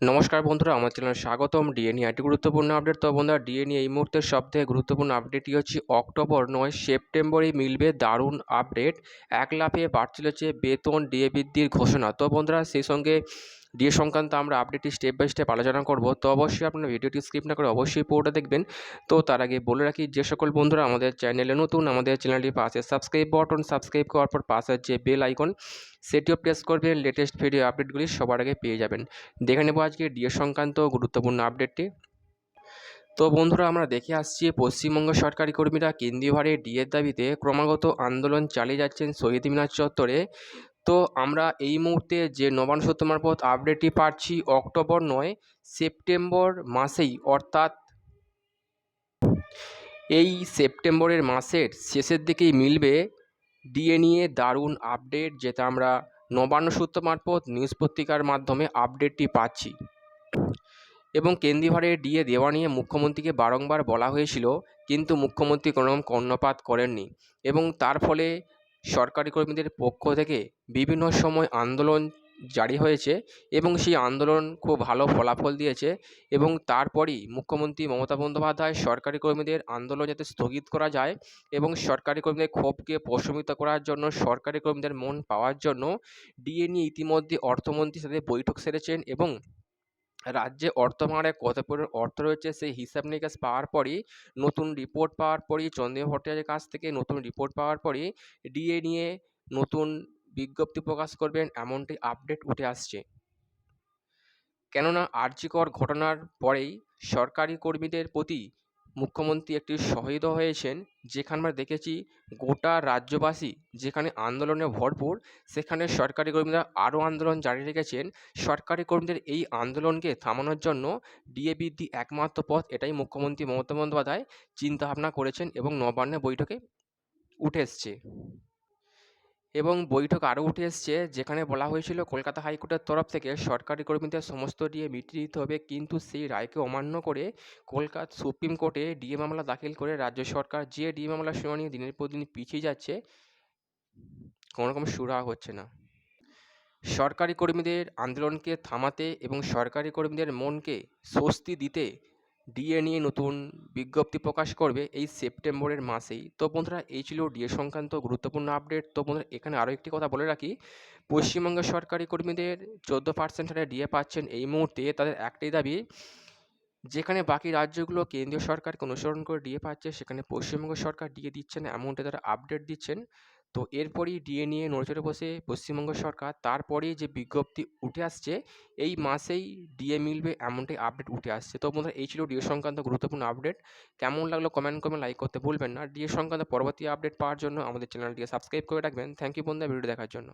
নমস্কার বন্ধুরা, আমার চ্যানেল স্বাগতম। ডিএনই একটি গুরুত্বপূর্ণ আপডেট। তো বন্ধুরা ডিএনই এই মুহূর্তের সবথেকে গুরুত্বপূর্ণ আপডেটটি হচ্ছে অক্টোবর নয় সেপ্টেম্বরে মিলবে দারুণ আপডেট। এক লাফে বাড়তে চলেছে বেতন ডিএ বৃদ্ধির ঘোষণা। তো বন্ধুরা, সেই সঙ্গে ডিএ সংক্রান্ত আমরা আপডেটটি স্টেপ বাই স্টেপ আলোচনা করব। তো অবশ্যই আপনারা ভিডিওটি স্কিপ না করে অবশ্যই পুরোটা দেখবেন। তো তার আগে বলে রাখি, যে সকল বন্ধুরা আমাদের চ্যানেলে নতুন, আমাদের চ্যানেলটির পাশে সাবস্ক্রাইব বটন সাবস্ক্রাইব করার পর পাশের যে বেল আইকন সেটিও প্রেস করবেন। লেটেস্ট ভিডিও আপডেটগুলি সবার আগে পেয়ে যাবেন। দেখে নেব আজকে ডিএ সংক্রান্ত গুরুত্বপূর্ণ আপডেটটি তো বন্ধুরা, আমরা দেখে আসছি, পশ্চিমবঙ্গ সরকারি কর্মীরা কেন্দ্রীয় ভারে ডিএর দাবিতে ক্রমাগত আন্দোলন চালিয়ে যাচ্ছেন শহীদ মিনার চত্বরে। তো আমরা এই মুহূর্তে যে নবান্ন মারফত আপডেটটি পাচ্ছি অক্টোবর নয়, সেপ্টেম্বর মাসেই, অর্থাৎ এই সেপ্টেম্বরের মাসের শেষের দিকেই মিলবে ডিএ নিয়ে দারুণ আপডেট যেটা আমরা নবান্ন সূত্র মারফত নিউজ পত্রিকার মাধ্যমে আপডেটটি পাচ্ছি। এবং কেন্দ্রীয় ভারে ডিএ দেওয়া নিয়ে মুখ্যমন্ত্রীকে বারংবার বলা হয়েছিল, কিন্তু মুখ্যমন্ত্রী কোনোরকম কর্ণপাত করেননি। এবং তার ফলে সরকারি কর্মীদের পক্ষ থেকে বিভিন্ন সময় আন্দোলন জারি হয়েছে এবং সেই আন্দোলন খুব ভালো ফলাফল দিয়েছে এবং তারপরই মুখ্যমন্ত্রী মমতা বন্দ্যোপাধ্যায় সরকারি কর্মীদের আন্দোলন যাতে স্থগিত করা যায় এবং সরকারি কর্মীদের ক্ষোভকে প্রশমিত করার জন্য, সরকারি কর্মীদের মন পাওয়ার জন্য ডিএ নিয়ে ইতিমধ্যে অর্থমন্ত্রীর সাথে বৈঠক সেরেছেন এবং রাজ্যে অর্থ ভাঁড়ে কত পরিমাণ অর্থ রয়েছে সেই হিসাব নিকাশ পাওয়ার পরই, নতুন রিপোর্ট পাওয়ার পরই চন্দ্রীয় ভট্টাচার্যের কাছ থেকে নতুন রিপোর্ট পাওয়ার পরই ডিএ নিয়ে নতুন বিজ্ঞপ্তি প্রকাশ করবেন এমনটি আপডেট উঠে আসছে। কেননা আর্যিকর ঘটনার পরেই সরকারি কর্মীদের প্রতি মুখ্যমন্ত্রী একটি শহীদ হয়েছেন যেখানে আমরা দেখেছি গোটা রাজ্যবাসী যেখানে আন্দোলনে ভরপুর, সেখানে সরকারি কর্মীরা আরও আন্দোলন জারি রেখেছেন। সরকারি কর্মীদের এই আন্দোলনকে থামানোর জন্য ডিএ বৃদ্ধি একমাত্র পথ, এটাই মুখ্যমন্ত্রী মমতা বন্দ্যোপাধ্যায় চিন্তাভাবনা করেছেন এবং নবান্নে বৈঠকে উঠে এসছে। এবং বৈঠক আরও উঠে এসছে, যেখানে বলা হয়েছিল কলকাতা হাইকোর্টের তরফ থেকে সরকারি কর্মীদের সমস্ত ডিএ মিটিয়ে দিতে হবে, কিন্তু সেই রায়কে অমান্য করে কলকাতা সুপ্রিম কোর্টে ডিএ মামলা দাখিল করে রাজ্য সরকার যে ডিএ মামলার শুনানি দিনের পর দিন পিছিয়ে যাচ্ছে কোনো রকম সুরাহা হচ্ছে না। সরকারি কর্মীদের আন্দোলনকে থামাতে এবং সরকারি কর্মীদের মনকে স্বস্তি দিতে ডিএ নিয়ে নতুন বিজ্ঞপ্তি প্রকাশ করবে এই সেপ্টেম্বরের মাসেই। তো বন্ধুরা, এই ছিল ডিএ সংক্রান্ত গুরুত্বপূর্ণ আপডেট। তো বন্ধুরা, এখানে আরও একটি কথা বলে রাখি। পশ্চিমবঙ্গের সরকারি কর্মীদের চোদ্দ পার্সেন্ট হারে ডিএ পাচ্ছেন এই মুহূর্তে তাদের একটাই দাবি, যেখানে বাকি রাজ্যগুলো কেন্দ্রীয় সরকারকে অনুসরণ করে ডিএ পাচ্ছে, সেখানে পশ্চিমবঙ্গ সরকার ডিএ দিচ্ছে না এমনটা তারা আপডেট দিচ্ছেন। তো এরপরই ডিএ নিয়ে নড়চড়ে বসে পশ্চিমবঙ্গ সরকার, তারপরেই যে বিজ্ঞপ্তি উঠে আসছে, এই মাসেই ডিএ মিলবে এমনটাই আপডেট উঠে আসছে। তো বন্ধুরা, এই ছিল ডিএ সংক্রান্ত গুরুত্বপূর্ণ আপডেট কেমন লাগল কমেন্ট করে লাইক করতে ভুলবেন না। ডিএ সংক্রান্ত পরবর্তী আপডেট পাওয়ার জন্য আমাদের চ্যানেলটিকে সাবস্ক্রাইব করে রাখবেন। থ্যাংক ইউ বন্ধুরা ভিডিও দেখার জন্য।